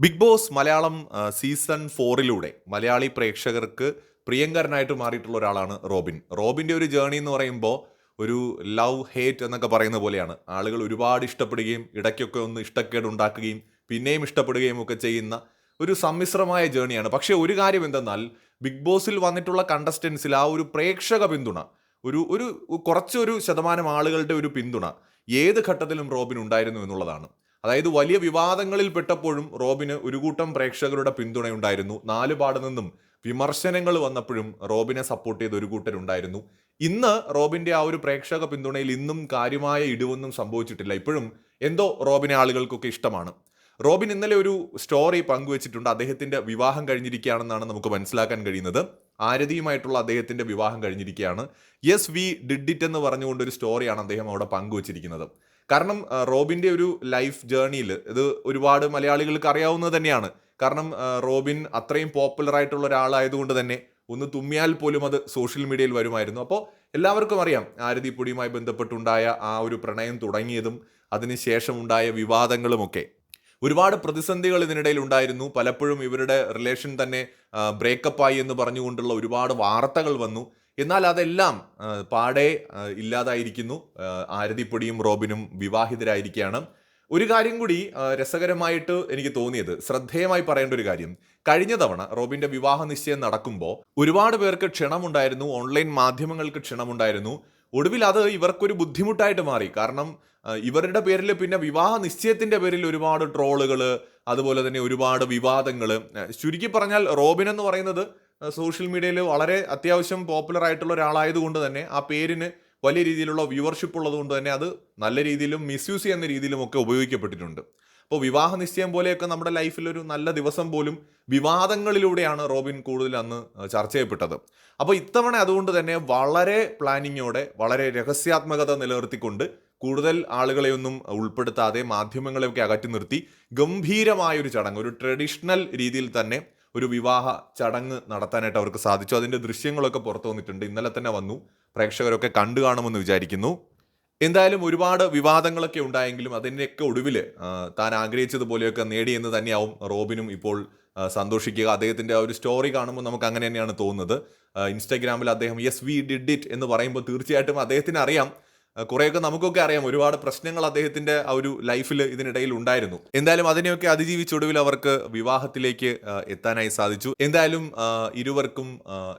Big boss Malayalam season ഫോറിലൂടെ മലയാളി പ്രേക്ഷകർക്ക് പ്രിയങ്കരനായിട്ട് മാറിയിട്ടുള്ള ഒരാളാണ് റോബിൻ. റോബിന്റെ ഒരു ജേണി എന്ന് പറയുമ്പോൾ ഒരു ലവ് ഹേറ്റ് എന്നൊക്കെ പറയുന്ന പോലെയാണ്. ആളുകൾ ഒരുപാട് ഇഷ്ടപ്പെടുകയും ഇടയ്ക്കൊക്കെ ഒന്ന് ഇഷ്ടക്കേട് ഉണ്ടാക്കുകയും പിന്നെയും ഇഷ്ടപ്പെടുകയും ഒക്കെ ചെയ്യുന്ന ഒരു സമ്മിശ്രമായ ജേണിയാണ്. പക്ഷേ ഒരു കാര്യം എന്തെന്നാൽ ബിഗ് ബോസിൽ വന്നിട്ടുള്ള കണ്ടസ്റ്റൻസിൽ ആ ഒരു പ്രേക്ഷക പിന്തുണ ഒരു ഒരു കുറച്ചൊരു ശതമാനം ആളുകളുടെ ഒരു പിന്തുണ ഏത് ഘട്ടത്തിലും റോബിൻ ഉണ്ടായിരുന്നു എന്നുള്ളതാണ്. അതായത് വലിയ വിവാദങ്ങളിൽ പെട്ടപ്പോഴും റോബിന് ഒരു കൂട്ടം പ്രേക്ഷകരുടെ പിന്തുണയുണ്ടായിരുന്നു. നാല് പാട് നിന്നും വിമർശനങ്ങൾ വന്നപ്പോഴും റോബിനെ സപ്പോർട്ട് ചെയ്ത ഒരു കൂട്ടരുണ്ടായിരുന്നു. ഇന്ന് റോബിന്റെ ആ ഒരു പ്രേക്ഷക പിന്തുണയിൽ ഇന്നും കാര്യമായ ഇടിവൊന്നും സംഭവിച്ചിട്ടില്ല. ഇപ്പോഴും എന്തോ റോബിനെ ആളുകൾക്കൊക്കെ ഇഷ്ടമാണ്. റോബിൻ ഇന്നലെ ഒരു സ്റ്റോറി പങ്കുവച്ചിട്ടുണ്ട്. അദ്ദേഹത്തിന്റെ വിവാഹം കഴിഞ്ഞിരിക്കുകയാണെന്നാണ് നമുക്ക് മനസ്സിലാക്കാൻ കഴിയുന്നത്. ആരതിയുമായിട്ടുള്ള അദ്ദേഹത്തിന്റെ വിവാഹം കഴിഞ്ഞിരിക്കുകയാണ്. യെസ് വി ഡിഡ് ഇറ്റ് എന്ന് പറഞ്ഞുകൊണ്ട് ഒരു സ്റ്റോറിയാണ് അദ്ദേഹം അവിടെ പങ്കുവച്ചിരിക്കുന്നത്. കാരണം റോബിന്റെ ഒരു ലൈഫ് ജേർണിയിൽ ഇത് ഒരുപാട് മലയാളികൾക്ക് അറിയാവുന്നത് തന്നെയാണ്. കാരണം റോബിൻ അത്രയും പോപ്പുലർ ആയിട്ടുള്ള ഒരാളായതുകൊണ്ട് തന്നെ ഒന്ന് തുമ്മിയാൽ പോലും അത് സോഷ്യൽ മീഡിയയിൽ വരുമായിരുന്നു. അപ്പോൾ എല്ലാവർക്കും അറിയാം ആരതി പൊടിയുമായി ബന്ധപ്പെട്ടുണ്ടായ ആ ഒരു പ്രണയം തുടങ്ങിയതും അതിനുശേഷം ഉണ്ടായ വിവാദങ്ങളുമൊക്കെ. ഒരുപാട് പ്രതിസന്ധികൾ ഇതിനിടയിൽ ഉണ്ടായിരുന്നു. പലപ്പോഴും ഇവരുടെ റിലേഷൻ തന്നെ ബ്രേക്കപ്പായി എന്ന് പറഞ്ഞുകൊണ്ടുള്ള ഒരുപാട് വാർത്തകൾ വന്നു. എന്നാൽ അതെല്ലാം പാടെ ഇല്ലാതായിരിക്കുന്നു. ആരതിപ്പൊടിയും റോബിനും വിവാഹിതരായിരിക്കുകയാണ്. ഒരു കാര്യം കൂടി രസകരമായിട്ട് എനിക്ക് തോന്നിയത് ശ്രദ്ധേയമായി പറയേണ്ട ഒരു കാര്യം. കഴിഞ്ഞ തവണ റോബിന്റെ വിവാഹ നിശ്ചയം നടക്കുമ്പോൾ ഒരുപാട് പേർക്ക് ക്ഷണമുണ്ടായിരുന്നു ഓൺലൈൻ മാധ്യമങ്ങൾക്ക് ക്ഷണമുണ്ടായിരുന്നു. ഒടുവിൽ അത് ഇവർക്കൊരു ബുദ്ധിമുട്ടായിട്ട് മാറി. കാരണം ഇവരുടെ പേരിൽ പിന്നെ വിവാഹ നിശ്ചയത്തിന്റെ പേരിൽ ഒരുപാട് ട്രോളുകൾ അതുപോലെ തന്നെ ഒരുപാട് വിവാദങ്ങൾ ചുരുക്കി പറഞ്ഞാൽ റോബിൻ എന്ന് പറയുന്നത് സോഷ്യൽ മീഡിയയിൽ വളരെ അത്യാവശ്യം പോപ്പുലർ ആയിട്ടുള്ള ഒരാളായതുകൊണ്ട് തന്നെ ആ പേരിന് വലിയ രീതിയിലുള്ള വ്യൂവർഷിപ്പ് ഉള്ളതുകൊണ്ട് തന്നെ അത് നല്ല രീതിയിലും മിസ്യൂസ് ചെയ്യുന്ന രീതിയിലും ഒക്കെ ഉപയോഗിക്കപ്പെട്ടിട്ടുണ്ട്. അപ്പോൾ വിവാഹ നിശ്ചയം പോലെയൊക്കെ നമ്മുടെ ലൈഫിൽ ഒരു നല്ല ദിവസം പോലും വിവാദങ്ങളിലൂടെയാണ് റോബിൻ കൂടുതൽ അന്ന് ചർച്ച ചെയ്യപ്പെട്ടത്. അപ്പോൾ ഇത്തവണ അതുകൊണ്ട് തന്നെ വളരെ പ്ലാനിങ്ങോടെ വളരെ രഹസ്യാത്മകത നിലനിർത്തിക്കൊണ്ട് കൂടുതൽ ആളുകളെയൊന്നും ഉൾപ്പെടുത്താതെ മാധ്യമങ്ങളെയൊക്കെ അകറ്റി നിർത്തി ഗംഭീരമായ ഒരു ചടങ്ങ് ഒരു ട്രഡീഷണൽ രീതിയിൽ തന്നെ ഒരു വിവാഹ ചടങ്ങ് നടത്താനായിട്ട് അവർക്ക് സാധിച്ചു. അതിന്റെ ദൃശ്യങ്ങളൊക്കെ പുറത്തു വന്നിട്ടുണ്ട്. ഇന്നലെ തന്നെ വന്നു. പ്രേക്ഷകരൊക്കെ കണ്ടു കാണുമെന്ന് വിചാരിക്കുന്നു. എന്തായാലും ഒരുപാട് വിവാദങ്ങളൊക്കെ ഉണ്ടായെങ്കിലും അതിന്റെയൊക്കെ ഒടുവിൽ താൻ ആഗ്രഹിച്ചതുപോലെയൊക്കെ നേടിയെന്ന് തന്നെയാവും റോബിനും ഇപ്പോൾ സന്തോഷിക്കുക. അദ്ദേഹത്തിന്റെ ആ ഒരു സ്റ്റോറി കാണുമ്പോൾ നമുക്ക് അങ്ങനെ തന്നെയാണ് തോന്നുന്നത്. ഇൻസ്റ്റാഗ്രാമിൽ അദ്ദേഹം യെസ് വി ഡിഡ് ഇറ്റ് എന്ന് പറയുമ്പോൾ തീർച്ചയായിട്ടും അദ്ദേഹത്തിന് അറിയാം കുറേയൊക്കെ നമുക്കൊക്കെ അറിയാം. ഒരുപാട് പ്രശ്നങ്ങൾ അദ്ദേഹത്തിന്റെ ആ ഒരു ലൈഫിൽ ഇതിനിടയിൽ ഉണ്ടായിരുന്നു. എന്തായാലും അതിനെയൊക്കെ അതിജീവിച്ചൊടുവിൽ അവർക്ക് വിവാഹത്തിലേക്ക് എത്താനായി സാധിച്ചു. എന്തായാലും ഇരുവർക്കും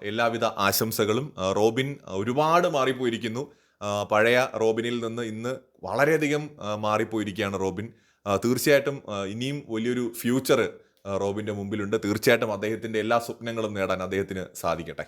എല്ലാവിധ ആശംസകളും റോബിൻ ഒരുപാട് മാറിപ്പോയിരിക്കുന്നു. പഴയ റോബിനിൽ നിന്ന് ഇന്ന് വളരെയധികം മാറിപ്പോയിരിക്കുകയാണ് റോബിൻ. തീർച്ചയായിട്ടും ഇനിയും വലിയൊരു ഫ്യൂച്ചർ റോബിന്റെ മുമ്പിലുണ്ട്. തീർച്ചയായിട്ടും അദ്ദേഹത്തിന്റെ എല്ലാ സ്വപ്നങ്ങളും നേടാൻ അദ്ദേഹത്തിന് സാധിക്കട്ടെ.